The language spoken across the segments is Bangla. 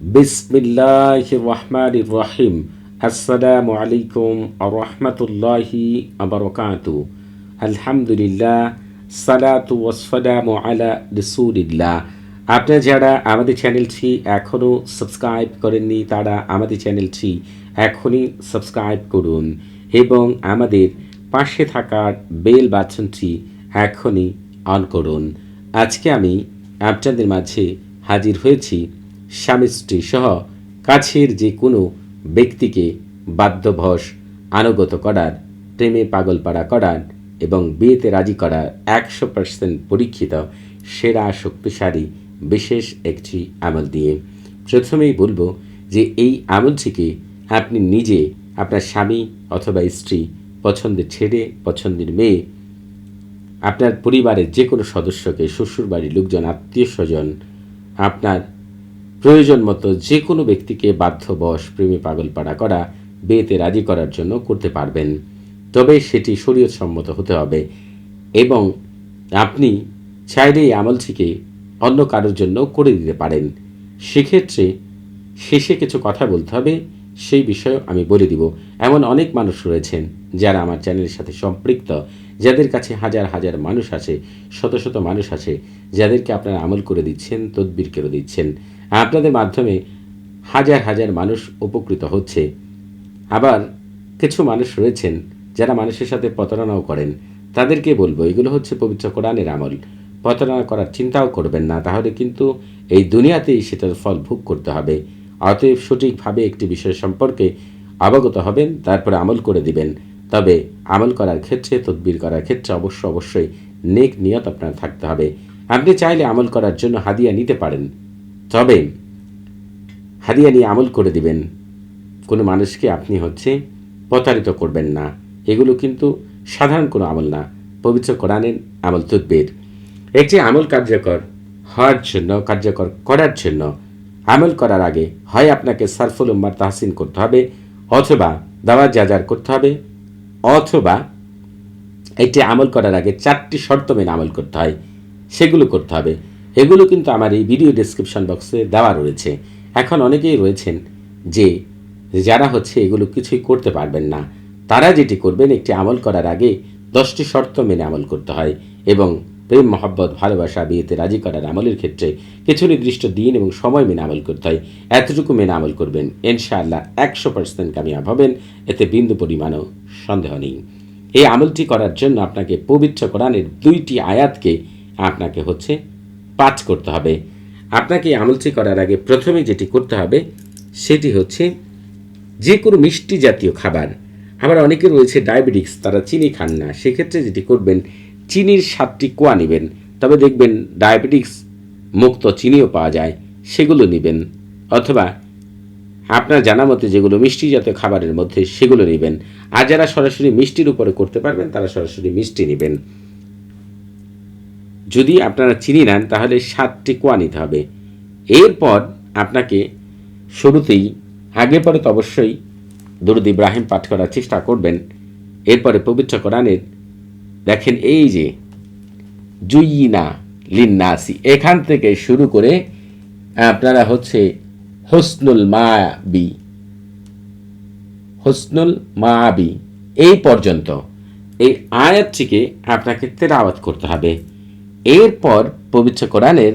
বিসমিল্লাহ রহমান আলাইকুম আলহামদুলিল্লাহ যারা আমাদের চ্যানেলটি এখনও সাবস্ক্রাইব করেননি, তারা আমাদের চ্যানেলটি এখনই সাবস্ক্রাইব করুন এবং আমাদের পাশে থাকার বেল বাটনটি এখনই অন করুন। আজকে আমি আপনাদের মাঝে হাজির হয়েছি স্বামী স্ত্রী সহ কাছের যে কোনো ব্যক্তিকে বাধ্যবশ আনুগত করার, প্রেমে পাগলপাড়া করার এবং বিয়েতে রাজি করার একশো পার্সেন্ট পরীক্ষিত, সেরা, শক্তিশালী, বিশেষ একটি আমল দিয়ে প্রথমেই বলব যে এই আমলটিকে আপনি নিজে আপনার স্বামী অথবা স্ত্রী পছন্দের ছেড়ে পছন্দের মেয়ে, আপনার পরিবারের যে কোনো সদস্যকে, শ্বশুরবাড়ির লোকজন আত্মীয় স্বজন আপনার প্রয়োজন মতো যে কোনো ব্যক্তিকে বাধ্যবশ প্রেমে পাগলপাড়া করা, বিয়েতে রাজি করার জন্য করতে পারবেন। তবে সেটি শরীয়তসম্মত হতে হবে এবং আপনি চাইলে এই আমলটিকে অন্য কারোর জন্য করে দিতে পারেন। সেক্ষেত্রে শেষে কিছু কথা বলতে হবে। সেই বিষয়ে আমি বলে দিব। এমন অনেক মানুষ রয়েছেন যারা আমার চ্যানেলের সাথে সম্পৃক্ত, যাদের কাছে হাজার হাজার মানুষ আছে, শত শত মানুষ আছে, যাদেরকে আপনারা আমল করে দিচ্ছেন, তদবির করে দিচ্ছেন। আপনাদের মাধ্যমে হাজার হাজার মানুষ উপকৃত হচ্ছে। আবার কিছু মানুষ রয়েছেন যারা মানুষের সাথে প্রতারণাও করেন। তাদেরকে বলব, এগুলো হচ্ছে পবিত্র কোরআনের আমল। প্রতারণা করার চিন্তাও করবেন না, তাহলে কিন্তু এই দুনিয়াতেই সেটার ফল ভোগ করতে হবে। অতএব সঠিকভাবে একটি বিষয় সম্পর্কে অবগত হবেন, তারপরে আমল করে দিবেন। তবে আমল করার ক্ষেত্রে, তদবির করার ক্ষেত্রে অবশ্য অবশ্যই নেক নিয়ত আপনার থাকতে হবে। আপনি চাইলে আমল করার জন্য হাদিয়া নিতে পারেন। তবে হাদিয়া নিয়ে আমল করে দিবেন। কোনো মানুষকে আপনি হচ্ছে প্রতারিত করবেন না। এগুলো কিন্তু সাধারণ কোনো আমল না। পবিত্র কোরআনের আমল, তদ্বির। একটি আমল কার্যকর হওয়ার জন্য, কার্যকর করার জন্য আমল করার আগে হয় আপনাকে সারফুল উম্মার তাহসিন করতে হবে, অথবা দাওয়া যাজার করতে হবে, অথবা একটি আমল করার আগে চারটি শর্ত মেনে আমল করতে হয়, সেগুলো করতে হবে। এগুলো কিন্তু আমার এই ভিডিও ডিসক্রিপশন বক্সে দেওয়া রয়েছে। এখন অনেকেই রয়েছেন যে যারা হচ্ছে এগুলো কিছুই করতে পারবেন না। তারা যেটি করবেন, একটি আমল করার আগে দশটি শর্ত মেনে আমল করতে হয় এবং প্রেম, মহব্বত, ভালোবাসা, বিয়েতে রাজি করার আমলের ক্ষেত্রে কিছু নির্দিষ্ট দিন এবং সময় মেনে আমল করতে হয়। এতটুকু মেনে আমল করবেন। ইনশাআল্লাহ একশো পার্সেন্ট কামিয়াব হবেন। এতে বিন্দু পরিমাণও সন্দেহ নেই। এই আমলটি করার জন্য আপনাকে পবিত্র কোরআনের দুইটি আয়াতকে আপনাকে হচ্ছে পাঠ করতে হবে। আপনাকে এই আমলটি করার আগে প্রথমে যেটি করতে হবে, সেটি হচ্ছে যে কোনো মিষ্টি জাতীয় খাবার। আবার অনেকে রয়েছে ডায়াবেটিক্স, তারা চিনি খান না। সেক্ষেত্রে যেটি করবেন চিনির সাতটি কোয়া নেবেন। তবে দেখবেন ডায়াবেটিক্স মুক্ত চিনিও পাওয়া যায়, সেগুলো নেবেন। অথবা আপনার জানা মতে যেগুলো মিষ্টি জাতীয় খাবারের মধ্যে, সেগুলো নেবেন। আর যারা সরাসরি মিষ্টির উপরে করতে পারবেন, তারা সরাসরি মিষ্টি নেবেন। যদি আপনারা চিনি নেন, তাহলে সাতটি কোয়া নিতে হবে। এরপর আপনাকে শুরুতেই, আগে পরে তো অবশ্যই দরুদ ইব্রাহিম পাঠ করার চেষ্টা করবেন। এরপরে পবিত্র কোরআনের দেখেন এই যে জুইনা লিন্নাসি, এখান থেকে শুরু করে, আপনারা হচ্ছে হোসনুল মাবি হোসনুল মাবি এই পর্যন্ত এই আয়াতটিকে আপনাকে তেলাওয়াত করতে হবে। এরপর পবিত্র কোরআনের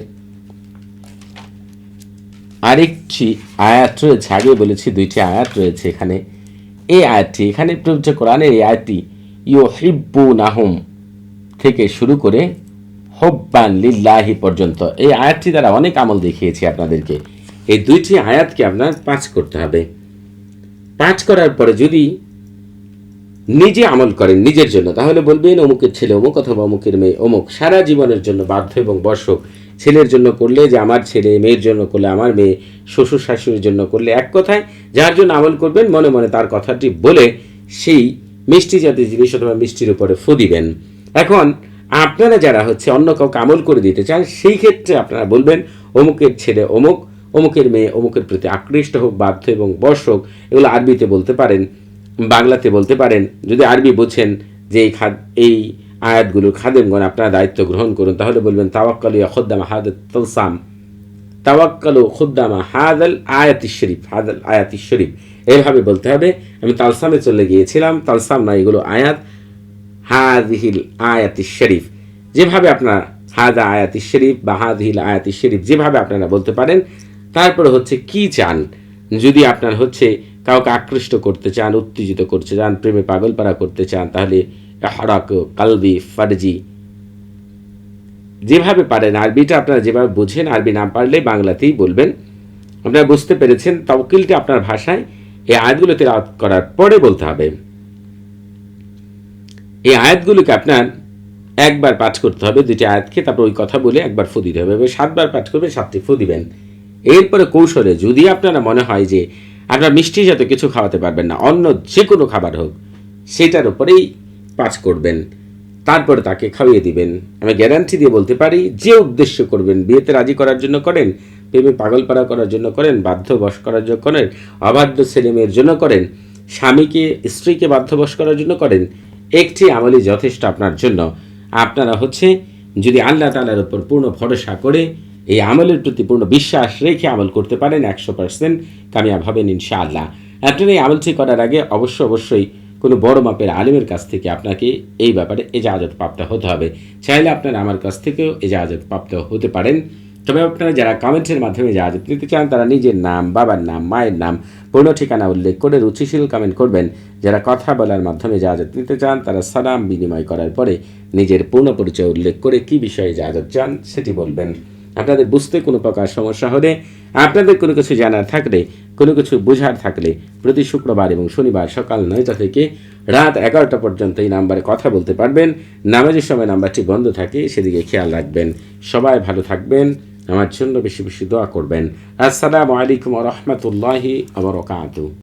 আরেকটি আয়াত রয়েছে, আগে বলেছি দুইটি আয়াত রয়েছে এখানে। এই আয়াতটি, এখানে পবিত্র কোরআনের এই আয়াতটি ইউ হিব্বু নাহুম থেকে শুরু করে হব্বান লিল্লাহি পর্যন্ত। এই আয়াতটি দ্বারা অনেক আমল দেখিয়েছি আপনাদেরকে। এই দুইটি আয়াতকে আপনার পাঁচ করতে হবে। পাঁচ করার পরে যদি নিজে আমল করেন নিজের জন্য, তাহলে বলবেন, অমুকের ছেলে অমুক অথবা অমুকের মেয়ে অমুক, সারা জীবনের জন্য বাধ্য এবং বর্ষক। ছেলের জন্য করলে যে আমার ছেলে, মেয়ের জন্য করলে আমার মেয়ে, শ্বশুর শাশুড়ির জন্য করলে এক কথায়, যার জন্য আমল করবেন, মনে মনে তার কথাটি বলে সেই মিষ্টি জাতীয় জিনিস অথবা মিষ্টির উপরে ফু দিবেন। এখন আপনারা যারা হচ্ছে অন্য কাউকে আমল করে দিতে চান, সেই ক্ষেত্রে আপনারা বলবেন, অমুকের ছেলে অমুক, অমুকের মেয়ে অমুকের প্রতি আকৃষ্ট হোক, বাধ্য এবং বর্ষ হোক, এগুলো আরবিতে বলতে পারেন, বাংলাতে বলতে পারেন। যদি আরবি বোঝেন যে এই খাদ, এই আয়াতগুলো খাদেমগণ আপনারা দায়িত্ব গ্রহণ করুন, তাহলে বলবেন, তাওয়াক্কালি অখদ্দাম হাদ তলসাম। তাওয়াক্কালু খুদ্দামা হাদাল আয়াতি শরীফ হাদাল আয়াতি শরীফ। এইভাবে বলতে হবে। আমি তালসামে চলে গিয়েছিলাম। তালসাম না, এগুলো আয়াত। হাদিহিল আয়াতি শরীফ। যেভাবে আপনার হাদা আয়াতি শরীফ বা হাদিহিল আয়াতি শরীফ যেভাবে আপনারা বলতে পারেন, তারপরে হচ্ছে কি চান? যদি আপনার হচ্ছে কাউকে আকৃষ্ট করতে চান, উত্তেজিত করতে চান, প্রেমে পাগল পাগলপাড়া করতে চান, তাহলে হরাক কালবি, ফারজি যেভাবে পারেন, আরবিটা আপনারা যেভাবে বুঝেন, আরবি না পারলে বাংলাতেই বলবেন। আপনারা বুঝতে পেরেছেন তওকিলটা আপনার ভাষায় এই আয়াতগুলো তেলাওয়াত করার পরে বলতে হবে। এই আয়াতগুলোকে আপনার একবার পাঠ করতে হবে দুটি আয়াতকে, তারপর ওই কথা বলে একবার ফু দিতে হবে। এবার সাতবার পাঠ করবেন, সাতটি ফু দিবেন। এরপরে কৌশলে যদি আপনারা মনে হয় যে আপনার মিষ্টি জাতীয় কিছু খাওয়াতে পারবেন না, অন্য যে কোনো খাবার হোক, সেটার উপরেই পাঠ করবেন। তারপরে তাকে খাইয়ে দিবেন। আমি গ্যারান্টি দিয়ে বলতে পারি, যে উদ্দেশ্য করবেন, বিয়েতে রাজি করার জন্য করেন, প্রেমে পাগলপাড়া করার জন্য করেন, বাধ্যবশ করার জন্য করেন, অবাধ্য ছেলে মেয়ের জন্য করেন, স্বামীকে, স্ত্রীকে বাধ্যবশ করার জন্য করেন, একটি আমলই যথেষ্ট আপনার জন্য। আপনারা হচ্ছে, যদি আল্লাহ তালার উপর পূর্ণ ভরসা করে, এই আমলের প্রতি পূর্ণ বিশ্বাস রেখে আমল করতে পারেন একশো পার্সেন্ট কামিয়াব হবেন ইনশাআল্লাহ। আপনার এই আমলটি করার আগে অবশ্য অবশ্যই কোনো বড় মাপের আলিমের কাছ থেকে আপনাকে এই ব্যাপারে এজাজত প্রাপ্ত হতে হবে। চাইলে আপনারা আমার কাছ থেকেও এজাজত প্রাপ্ত হতে পারেন। তবে আপনারা যারা কমেন্টের মাধ্যমে এজাজত নিতে চান, তারা নিজের নাম, বাবার নাম, মায়ের নাম, পূর্ণ ঠিকানা উল্লেখ করে রুচিশীল কমেন্ট করবেন। যারা কথা বলার মাধ্যমে এজাজত নিতে চান, তারা সালাম বিনিময় করার পরে নিজের পূর্ণ পরিচয় উল্লেখ করে কি বিষয়ে এজাজত চান সেটি বলবেন। আপনাদের বুঝতে কোনো প্রকার সমস্যা হলে, আপনাদের কোনো কিছু জানার থাকলে, কোনো কিছু বোঝার থাকলে প্রতি শুক্রবার এবং শনিবার সকাল নয়টা থেকে রাত এগারোটা পর্যন্ত এই নাম্বারে কথা বলতে পারবেন। নামাজের সময় নাম্বারটি বন্ধ থাকে, সেদিকে খেয়াল রাখবেন। সবাই ভালো থাকবেন, আমার জন্য বেশি বেশি দোয়া করবেন। আসসালামু আলাইকুম রহমতুল্লাহি আবরকাতু